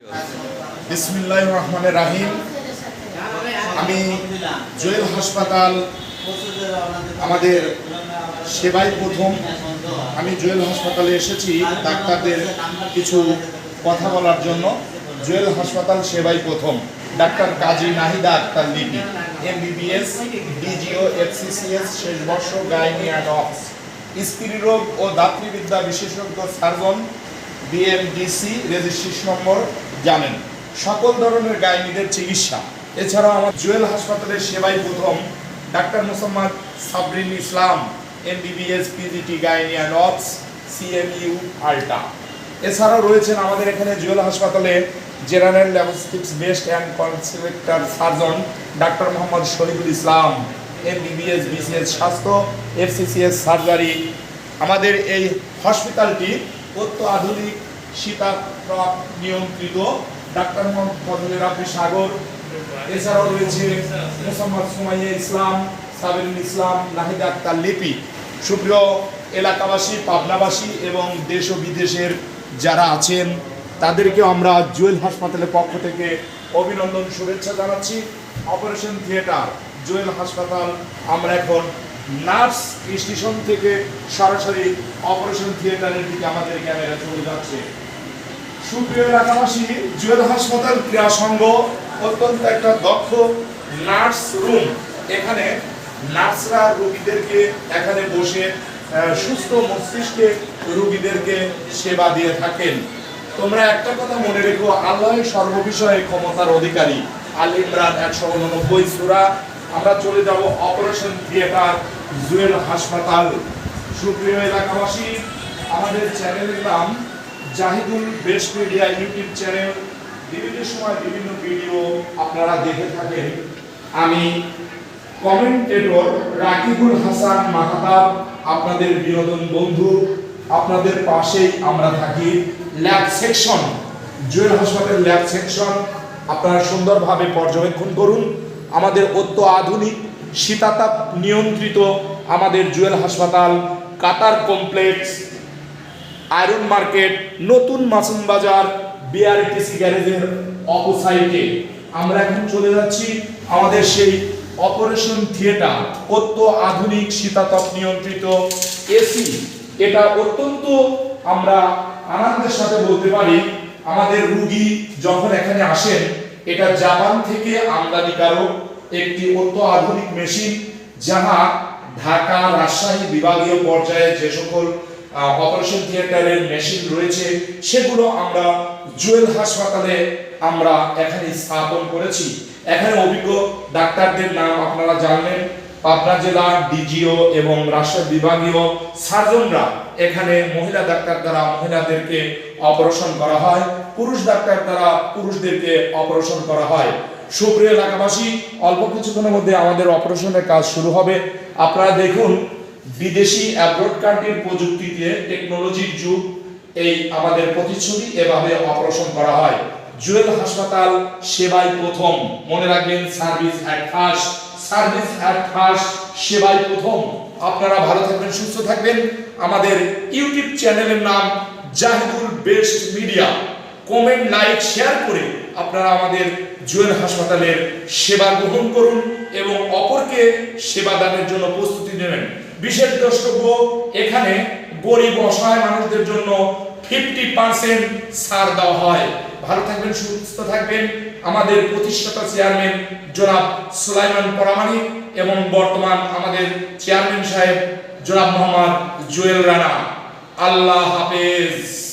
বিসমিল্লাহ রহমানের রাহিম। আমি জুয়েল হাসপাতাল আমাদের সেবাই প্রথম। আমি জুয়েল হাসপাতালে এসেছি ডাক্তারদের কিছু কথা বলার জন্য। জুয়েল হাসপাতাল সেবাই প্রথম। Doctor Kazi Nahida Akter Lipi. MBBS, DGO, FCCS, শেষ বর্ষ গাইনি অ্যান্ড অক্স স্ত্রী রোগ ও দাত্রীবিদ্যা বিশেষজ্ঞ সার্জন, বিএমডিসি রেজিস্ট্রেশন নম্বর জানেন, সকল ধরনের গাইনিদের চিকিৎসা। এছাড়াও আমার জুয়েল হাসপাতালের সেবাই প্রথম, doctor Mosammat Sabrin Islam, MBBS, PGT, gynae and obs, CMU ultra এছাড়াও রয়েছেন আমাদের এখানে জুয়েল হাসপাতালে জেনারেল ল্যাবস্টিক্স বেস্ট অ্যান্ড কনসিলেক্টর সার্জন ডাক্তার মোহাম্মদ শরীফুল ইসলাম, এমবিবিএস, বিসিএস স্বাস্থ্য, এফসিসিএস সার্জারি। আমাদের এই হসপিটালটি অত্যাধুনিক শীতাক্রম নিয়ন্ত্রিত। ডাক্তার ফজলের রাব্বি সাগর। এছাড়াও রয়েছে মোসাম্মদ সুমাইয়া ইসলাম ইসলাম, নাহিদা আক্তার লিপি। সুপ্রিয় এলাকাবাসী, পাবনাবাসী এবং দেশ ও বিদেশের যারা আছেন, তাদেরকেও আমরা জুয়েল হাসপাতালের পক্ষ থেকে অভিনন্দন শুভেচ্ছা জানাচ্ছি। অপারেশন থিয়েটার, জুয়েল হাসপাতাল, আমরা এখন নার্স স্টেশন থেকে সরাসরি অপারেশন থিয়েটারের দিকে আমাদের ক্যামেরা চলে যাচ্ছে। সুপ্রিয় এলাকাবাসী, জুয়েল হাসপাতাল ক্রীড়া সংঘ অত্যন্ত একটা দক্ষ নার্স রুম। এখানে নার্সরা রোগীদেরকে এখানে বসে সুস্থ মস্তিষ্কে রোগীদেরকে সেবা দিয়ে থাকেন। তোমরা একটা কথা মনে রেখো, আল্লাহ সর্ববিষয়ে ক্ষমতার অধিকারী। আল ইমরান একশো উননব্বই, সুরা। আমরা চলে যাব অপারেশন থিয়েটার। জুয়েল হাসপাতাল। সুপ্রিয় এলাকাবাসী, আমাদের চ্যানেলের নাম Zahidul best media YouTube channel. বিভিন্ন সময় বিভিন্ন ভিডিও আপনারা দেখে থাকেন। আমি কমেন্টেটর রাকিবুল হাসান মাহাতাব, আপনাদের বিনোদন বন্ধু। আপনাদের পাশেই আমরা থাকি, ল্যাব সেকশন, জুয়েল হাসপাতাল ল্যাব সেকশন। আপনারা সুন্দরভাবে পর্যবেক্ষণ করুন। আমাদের অত্য আধুনিক শীতাতাপ নিয়ন্ত্রিত আমাদের জুয়েল হাসপাতাল, কাতার কমপ্লেক্স, আয়রন মার্কেট, নতুন মাসুম বাজার, বিআরটিসি গ্যারেজের অপোসাইডে আমরা এখন চলে যাচ্ছি আমাদের সেই অপারেশন থিয়েটার, অত্য আধুনিক শীতাতপ নিয়ন্ত্রিত এসি। এটা অত্যন্ত আমরা আনন্দের সাথে বলতে পারি, আমাদের রুগী যখন এখানে আসেন, এটা জাপান থেকে আমদানিকারক একটি অত্য আধুনিক মেশিন যাহা ঢাকা রাজশাহী বিভাগীয় পর্যায়ে যে সকল অপারেশন থিয়েটারের মেশিন রয়েছে, সেগুলো আমরা জুয়েল হাসপাতালে আমরা এখানে স্থাপন করেছি। এখানে অভিজ্ঞ ডাক্তারদের নাম আপনারা জানলেন। পাবনা জেলা ডিজিও এবং রাজশাহী বিভাগীয় সার্জনরা এখানে মহিলা ডাক্তার দ্বারা মহিলাদেরকে অপারেশন করা হয়, পুরুষ ডাক্তার দ্বারা পুরুষদেরকে অপারেশন করা হয়। সুপ্রিয় এলাকাবাসী, অল্প কিছুক্ষণের মধ্যে আমাদের অপারেশনের কাজ শুরু হবে। আপনারা দেখুন, বিদেশি অ্যাব্রোড প্রযুক্তিতে টেকনোলজির যুগ, এই আমাদের প্রতিচ্ছবি এভাবে অপারেশন করা হয়। জুয়েল হাসপাতাল সেবাই প্রথম। মনে রাখবেন, service at first service at first সেবাই প্রথম। আপনারা ভালো থাকবেন, সুস্থ থাকবেন। আমাদের ইউটিউব চ্যানেলের নাম Zahidul best media. Comment, like, share করে আপনারা আমাদের জুয়েল হাসপাতালের সেবা গ্রহণ করুন এবং অপরকে সেবা দানের জন্য প্রস্তুতি নেবেন। বিশেষ দ্রষ্টব্য, এখানে গরিব অসহায় মানুষদের জন্য ফিফটি পার্সেন্ট ছাড় দেওয়া হয়। ভালো থাকবেন, সুস্থ থাকবেন। আমাদের প্রতিষ্ঠাতা চেয়ারম্যান জনাব সুলাইমান পরামানিক এবং বর্তমান আমাদের চেয়ারম্যান সাহেব জনাব মোহাম্মদ জুয়েল রানা। আল্লাহ হাফেজ।